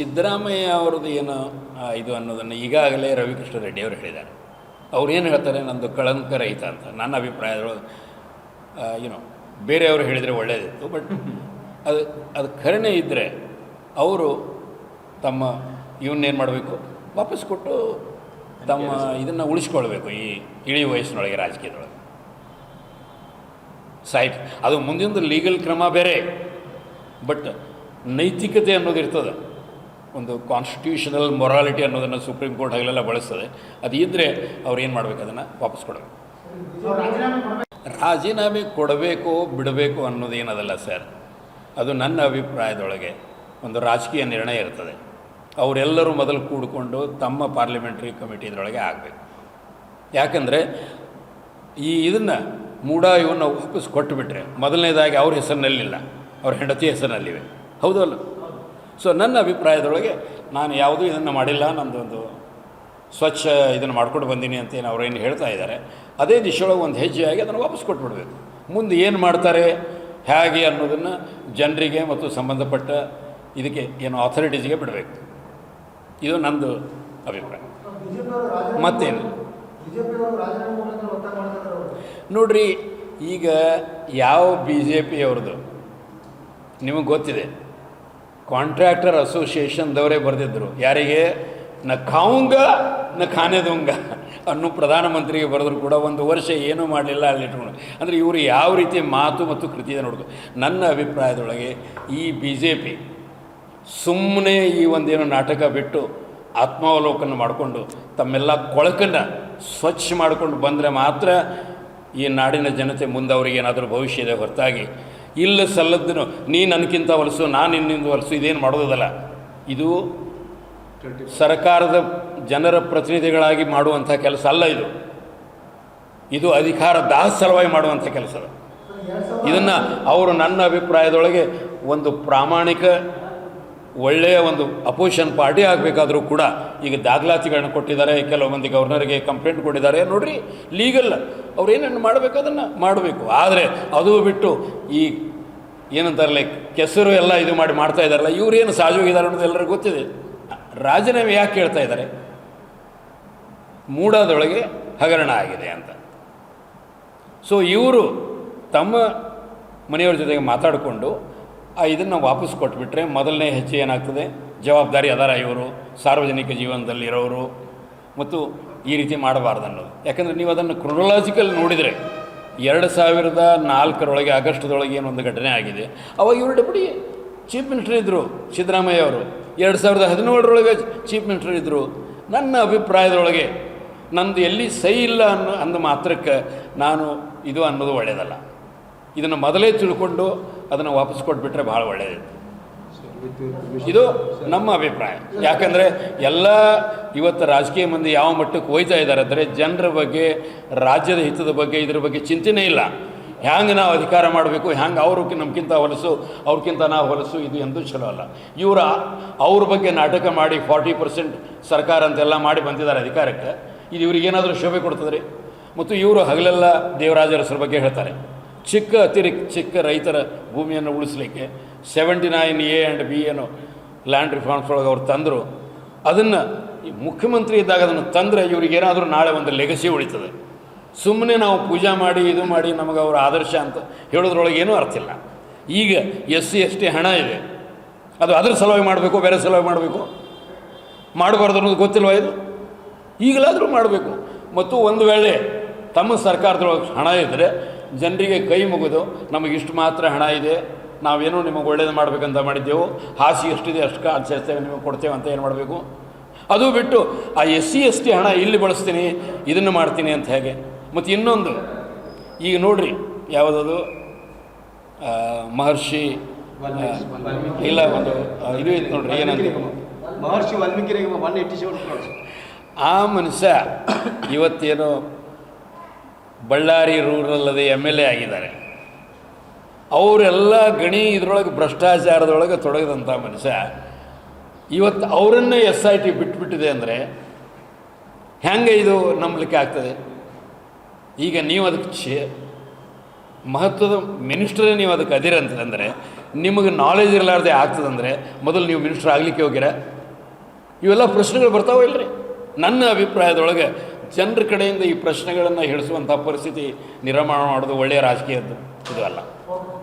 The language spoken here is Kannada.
ಸಿದ್ದರಾಮಯ್ಯ ಅವ್ರದ್ದು ಏನು ಇದು ಅನ್ನೋದನ್ನು ಈಗಾಗಲೇ ರವಿಕೃಷ್ಣ ರೆಡ್ಡಿ ಅವರು ಹೇಳಿದ್ದಾರೆ. ಅವ್ರು ಏನು ಹೇಳ್ತಾರೆ, ನಂದು ಕಳಂಕ ರಹಿತ ಅಂತ. ನನ್ನ ಅಭಿಪ್ರಾಯದೊಳಗೆ ಏನೋ ಬೇರೆಯವರು ಹೇಳಿದರೆ ಒಳ್ಳೆಯದಿತ್ತು ಬಟ್ ಅದು ಅದು ಕರುಣೆ ಇದ್ದರೆ ಅವರು ತಮ್ಮ ಇವನ್ನೇನು ಮಾಡಬೇಕು, ವಾಪಸ್ ಕೊಟ್ಟು ತಮ್ಮ ಇದನ್ನು ಉಳಿಸ್ಕೊಳ್ಬೇಕು ಈ ಇಳಿ ವಯಸ್ಸಿನೊಳಗೆ ರಾಜಕೀಯದೊಳಗೆ. ಸಾಯ್ತು ಅದು ಮುಂದಿನ ಲೀಗಲ್ ಕ್ರಮ ಬೇರೆ ಬಟ್ ನೈತಿಕತೆ ಅನ್ನೋದು ಇರ್ತದೆ. ಒಂದು ಕಾನ್ಸ್ಟಿಟ್ಯೂಷನಲ್ ಮೊರಾಲಿಟಿ ಅನ್ನೋದನ್ನು ಸುಪ್ರೀಂ ಕೋರ್ಟ್ ಹಗಲೆಲ್ಲ ಬಳಸ್ತದೆ. ಅದು ಇದ್ದರೆ ಅವ್ರು ಏನು ಮಾಡಬೇಕು ಅದನ್ನು ವಾಪಸ್ ಕೊಡಬೇಕು? ರಾಜೀನಾಮೆ ಕೊಡಬೇಕು ಬಿಡಬೇಕು ಅನ್ನೋದೇನದಲ್ಲ ಸರ್. ಅದು ನನ್ನ ಅಭಿಪ್ರಾಯದೊಳಗೆ ಒಂದು ರಾಜಕೀಯ ನಿರ್ಣಯ ಇರ್ತದೆ. ಅವರೆಲ್ಲರೂ ಮೊದಲು ಕೂಡಿಕೊಂಡು ತಮ್ಮ ಪಾರ್ಲಿಮೆಂಟ್ರಿ ಕಮಿಟಿ ಇದರೊಳಗೆ ಆಗಬೇಕು. ಯಾಕಂದರೆ ಈ ಇದನ್ನು ಮೂಡ ವಾಪಸ್ ಕೊಟ್ಟುಬಿಟ್ರೆ ಮೊದಲನೇದಾಗಿ ಅವ್ರ ಹೆಸರಿನಲ್ಲಿಲ್ಲ. ಅವ್ರ ಹೆಂಡತಿ ಹೆಸರಿನಲ್ಲಿವೆ. ಹೌದಲ್ಲ ಸೊ ನನ್ನ ಅಭಿಪ್ರಾಯದೊಳಗೆ ನಾನು ಯಾವುದೂ ಇದನ್ನು ಮಾಡಿಲ್ಲ ನಮ್ಮದೊಂದು ಸ್ವಚ್ಛ ಇದನ್ನು ಮಾಡ್ಕೊಂಡು ಬಂದೀನಿ ಅಂತ ಏನು ಅವ್ರೇನು ಹೇಳ್ತಾ ಇದ್ದಾರೆ. ಅದೇ ದಿಶೆಯೊಳಗೆ ಒಂದು ಹೆಜ್ಜೆಯಾಗಿ ಅದನ್ನು ವಾಪಸ್ ಕೊಟ್ಬಿಡ್ಬೇಕು. ಮುಂದೆ ಏನು ಮಾಡ್ತಾರೆ, ಹೇಗೆ ಅನ್ನೋದನ್ನು ಜನರಿಗೆ ಮತ್ತು ಸಂಬಂಧಪಟ್ಟ ಇದಕ್ಕೆ ಏನು ಅಥಾರಿಟೀಸ್ಗೆ ಬಿಡಬೇಕು. ಇದು ನಂದು ಅಭಿಪ್ರಾಯ. ಮತ್ತೇನು? ನೋಡ್ರಿ, ಈಗ ಯಾವ ಬಿ ಜೆ ಪಿಯವ್ರದ್ದು ನಿಮಗೆ ಗೊತ್ತಿದೆ. ಕಾಂಟ್ರಾಕ್ಟರ್ ಅಸೋಸಿಯೇಷನ್ದವರೇ ಬರೆದಿದ್ದರು ಯಾರಿಗೆ? ನ ಖಾವುಂಗ, ನ ಖಾನೆದುಂಗ. ಅನ್ನೋ ಪ್ರಧಾನಮಂತ್ರಿಗೆ ಬರೆದ್ರು ಕೂಡ ಒಂದು ವರ್ಷ ಏನೂ ಮಾಡಲಿಲ್ಲ ಅಲ್ಲಿಟ್ಕೊಂಡು ಅಂದರೆ ಇವರು ಯಾವ ರೀತಿ ಮಾತು ಮತ್ತು ಕೃತಿಯನ್ನು ನೋಡೋದು ನನ್ನ ಅಭಿಪ್ರಾಯದೊಳಗೆ ಈ ಬಿ ಜೆ ಪಿ ಸುಮ್ಮನೆ ಈ ಒಂದೇನೋ ನಾಟಕ ಬಿಟ್ಟು ಆತ್ಮಾವಲೋಕನ ಮಾಡಿಕೊಂಡು ತಮ್ಮೆಲ್ಲ ಕೊಳಕನ್ನು ಸ್ವಚ್ಛ ಮಾಡಿಕೊಂಡು ಬಂದರೆ ಮಾತ್ರ ಈ ನಾಡಿನ ಜನತೆ ಮುಂದೆ ಅವ್ರಿಗೆ ಏನಾದರೂ ಭವಿಷ್ಯ ಇದೆ ಹೊರತಾಗಿ ಇಲ್ಲ ಸಲ್ಲದ್ದನು ನೀ ನನಗಿಂತ ಹೊಲಸು, ನಾನು ನಿನ್ನಿಂದ ಹೊಲಸು, ಇದೇನು ಮಾಡೋದಲ್ಲ ಇದು ಸರ್ಕಾರದ ಜನರ ಪ್ರತಿನಿಧಿಗಳಾಗಿ ಮಾಡುವಂಥ ಕೆಲಸ ಅಲ್ಲ ಇದು ಇದು ಅಧಿಕಾರ ದಾಸ ಸಲುವಾಗಿ ಮಾಡುವಂಥ ಕೆಲಸ. ಇದನ್ನು ಅವರು ನನ್ನ ಅಭಿಪ್ರಾಯದೊಳಗೆ ಒಂದು ಪ್ರಾಮಾಣಿಕ ಒಳ್ಳೆಯ ಒಂದು ಅಪೋಸಿಷನ್ ಪಾರ್ಟಿ ಆಗಬೇಕಾದರೂ ಕೂಡ ಈಗ ದಾಖಲಾತಿಗಳನ್ನ ಕೊಟ್ಟಿದ್ದಾರೆ, ಕೆಲವು ಮಂದಿ ಗವರ್ನರ್ಗೆ ಕಂಪ್ಲೇಂಟ್ ಕೊಟ್ಟಿದ್ದಾರೆ. ನೋಡ್ರಿ, ಲೀಗಲ್ ಅವ್ರು ಏನೇನು ಮಾಡಬೇಕು ಅದನ್ನು ಮಾಡಬೇಕು. ಆದರೆ ಅದು ಬಿಟ್ಟು ಈ ಏನಂತಾರಲ್ಲ ಕೆಸರು ಎಲ್ಲ ಇದು ಮಾಡಿ ಮಾಡ್ತಾ ಇದ್ದಾರಲ್ಲ, ಇವ್ರು ಏನು ಸಹಜವಾಗಿದ್ದಾರೆ ಅನ್ನೋದು ಎಲ್ಲರಿಗೂ ಗೊತ್ತಿದೆ. ರಾಜೀನಾಮೆ ಯಾಕೆ ಕೇಳ್ತಾ ಇದ್ದಾರೆ? ಮೂಡಾದೊಳಗೆ ಹಗರಣ ಆಗಿದೆ ಅಂತ. ಸೊ ಇವರು ತಮ್ಮ ಮನೆಯವ್ರ ಜೊತೆಗೆ ಮಾತಾಡಿಕೊಂಡು ಆ ಇದನ್ನು ವಾಪಸ್ ಕೊಟ್ಬಿಟ್ರೆ ಮೊದಲನೇ ಹೆಜ್ಜೆ ಏನಾಗ್ತದೆ? ಜವಾಬ್ದಾರಿ ಅದರ ಇವರು, ಸಾರ್ವಜನಿಕ ಜೀವನದಲ್ಲಿರೋರು ಮತ್ತು ಈ ರೀತಿ ಮಾಡಬಾರ್ದು ಅನ್ನೋದು. ಯಾಕಂದರೆ ನೀವು ಅದನ್ನು ಕ್ರೊನೊಲಾಜಿಕಲ್ ನೋಡಿದರೆ ಎರಡು ಸಾವಿರದ ನಾಲ್ಕರೊಳಗೆ ಆಗಸ್ಟ್ದೊಳಗೆ ಏನೊಂದು ಘಟನೆ ಆಗಿದೆ. ಅವಾಗ ಇವರು ಡೆಪ್ಯೂಟಿ ಚೀಫ್ ಮಿನಿಸ್ಟರ್ ಇದ್ದರು ಸಿದ್ದರಾಮಯ್ಯ ಅವರು. ಎರಡು ಸಾವಿರದ ಹದಿನೇಳರೊಳಗೆ ಚೀಫ್ ಮಿನಿಸ್ಟರ್ ಇದ್ದರು ನನ್ನ ಅಭಿಪ್ರಾಯದೊಳಗೆ ನಂದು ಎಲ್ಲಿ ಸೈ ಇಲ್ಲ ಅನ್ನೋ ಅಂದ ಮಾತ್ರಕ್ಕೆ ನಾನು ಇದು ಅನ್ನೋದು ಒಳ್ಳೆಯದಲ್ಲ. ಇದನ್ನು ಮೊದಲೇ ತಿಳ್ಕೊಂಡು ಅದನ್ನು ವಾಪಸ್ ಕೊಟ್ಬಿಟ್ರೆ ಭಾಳ ಒಳ್ಳೆಯದಿತ್ತು ಇದು ನಮ್ಮ ಅಭಿಪ್ರಾಯ. ಯಾಕಂದರೆ ಎಲ್ಲ ಇವತ್ತು ರಾಜಕೀಯ ಮಂದಿ ಯಾವ ಮಟ್ಟಕ್ಕೆ ಹೋಯ್ತಾ ಇದ್ದಾರೆ ಅಂದರೆ ಜನರ ಬಗ್ಗೆ ರಾಜ್ಯದ ಹಿತದ ಬಗ್ಗೆ ಇದ್ರ ಬಗ್ಗೆ ಚಿಂತನೆ ಇಲ್ಲ. ಹ್ಯಾಂಗೆ ನಾವು ಅಧಿಕಾರ ಮಾಡಬೇಕು ಹ್ಯಾಂಗೆ ಅವರು ನಮ್ಗಿಂತ ಹೊಲಸು ಅವ್ರಿಗಿಂತ ನಾವು ಹೊಲಸು ಇದು ಎಂದೂ ಚಲೋ ಅಲ್ಲ. ಇವರ ಅವ್ರ ಬಗ್ಗೆ ನಾಟಕ ಮಾಡಿ ಫಾರ್ಟಿ ಪರ್ಸೆಂಟ್ ಸರ್ಕಾರ ಅಂತೆಲ್ಲ ಮಾಡಿ ಬಂದಿದ್ದಾರೆ ಅಧಿಕಾರಕ್ಕೆ. ಇದು ಇವ್ರಿಗೇನಾದರೂ ಶೋಭೆ ಕೊಡ್ತದೆ ಮತ್ತು ಇವರು ಹಗಲೆಲ್ಲ ದೇವರಾಜರಸರ ಬಗ್ಗೆ ಹೇಳ್ತಾರೆ. ಚಿಕ್ಕ ಅತಿರಿ ಚಿಕ್ಕ ರೈತರ ಭೂಮಿಯನ್ನು ಉಳಿಸ್ಲಿಕ್ಕೆ seventy nine A and B ಏನು ಲ್ಯಾಂಡ್ ರಿಫಾರ್ಮ್ಸ್ ಒಳಗೆ ಅವ್ರು ತಂದರು. ಅದನ್ನು ಮುಖ್ಯಮಂತ್ರಿ ಇದ್ದಾಗ ಅದನ್ನು ತಂದರೆ ಇವ್ರಿಗೇನಾದರೂ ನಾಳೆ ಒಂದು ಲೆಗಸಿ ಉಳಿತದೆ. ಸುಮ್ಮನೆ ನಾವು ಪೂಜಾ ಮಾಡಿ, ಇದು ಮಾಡಿ ನಮಗೆ ಅವರ ಆದರ್ಶ ಅಂತ ಹೇಳೋದ್ರೊಳಗೆ ಏನೂ ಅರ್ಥ ಇಲ್ಲ. ಈಗ ಎಸ್ ಸಿ, ಎಸ್ ಟಿ ಹಣ ಇದೆ. ಅದು ಅದ್ರ ಸಲುವಾಗಿ ಮಾಡಬೇಕು, ಬೇರೆ ಸಲುವಾಗಿ ಮಾಡಬೇಕು? ಮಾಡಬಾರ್ದು ಅನ್ನೋದು ಗೊತ್ತಿಲ್ವ ಇದು? ಈಗಲಾದರೂ ಮಾಡಬೇಕು. ಮತ್ತು ಒಂದು ವೇಳೆ ತಮ್ಮ ಸರ್ಕಾರದೊಳಗೆ ಹಣ ಇದ್ದರೆ ಜನರಿಗೆ ಕೈ ಮುಗಿದು ನಮಗೆ ಇಷ್ಟು ಮಾತ್ರ ಹಣ ಇದೆ ನಾವೇನೋ ನಿಮಗೆ ಒಳ್ಳೇದು ಮಾಡಬೇಕಂತ ಮಾಡಿದ್ದೆವು ಹಾಸಿ ಎಷ್ಟಿದೆ ಅಷ್ಟು ಕಾಲು ಸೇರ್ತೇವೆ ನಿಮಗೆ ಕೊಡ್ತೇವೆ ಅಂತ ಏನು ಮಾಡಬೇಕು? ಅದು ಬಿಟ್ಟು ಆ ಎಸ್ ಸಿ ಎಸ್ ಟಿ ಹಣ ಇಲ್ಲಿ ಬಳಸ್ತೀನಿ ಇದನ್ನು ಮಾಡ್ತೀನಿ ಅಂತ ಹೇಗೆ? ಮತ್ತು ಇನ್ನೊಂದು ಈಗ ನೋಡ್ರಿ ಯಾವುದದು? ಮಹರ್ಷಿ ಇಲ್ಲ ಒಂದು ಇದು ಇತ್ತು ನೋಡ್ರಿ ಏನಂತ? ಮಹರ್ಷಿ ಸೆವೆನ್ ಆ ಮನುಷ್ಯ ಇವತ್ತೇನು ಬಳ್ಳಾರಿ ರೂರಲ್ಲದೆ ಎಂ ಎಲ್ ಎ ಆಗಿದ್ದಾರೆ. ಅವರೆಲ್ಲ ಗಣಿ ಇದರೊಳಗೆ ಭ್ರಷ್ಟಾಚಾರದೊಳಗೆ ತೊಡಗಿದಂಥ ಮನುಷ್ಯ. ಇವತ್ತು ಅವರನ್ನೇ ಎಸ್ ಐ ಟಿ ಬಿಟ್ಬಿಟ್ಟಿದೆ ಅಂದರೆ ಹೆಂಗೆ ಇದು ನಂಬಲಿಕ್ಕೆ ಆಗ್ತದೆ? ಈಗ ನೀವು ಅದಕ್ಕೆ ಚೇ ಮಹತ್ವದ ಮಿನಿಸ್ಟ್ರೇ ನೀವು ಅದಕ್ಕೆ ಅದಿರಂತಂದರೆ ನಿಮಗೆ ನಾಲೆಜ್ ಇರಲಾರ್ದೆ ಆಗ್ತದಂದರೆ ಮೊದಲು ನೀವು ಮಿನಿಸ್ಟ್ರ್ ಆಗಲಿಕ್ಕೆ ಹೋಗಿರ. ಇವೆಲ್ಲ ಪ್ರಶ್ನೆಗಳು ಬರ್ತಾವ ಇಲ್ರಿ? ನನ್ನ ಅಭಿಪ್ರಾಯದೊಳಗೆ ಜನರ ಕಡೆಯಿಂದ ಈ ಪ್ರಶ್ನೆಗಳನ್ನು ಹೇಳಿಸುವಂಥ ಪರಿಸ್ಥಿತಿ ನಿರ್ಮಾಣ ಮಾಡೋದು ಒಳ್ಳೆಯ ರಾಜಕೀಯದ್ದು. ಇದು ಅಲ್ಲ.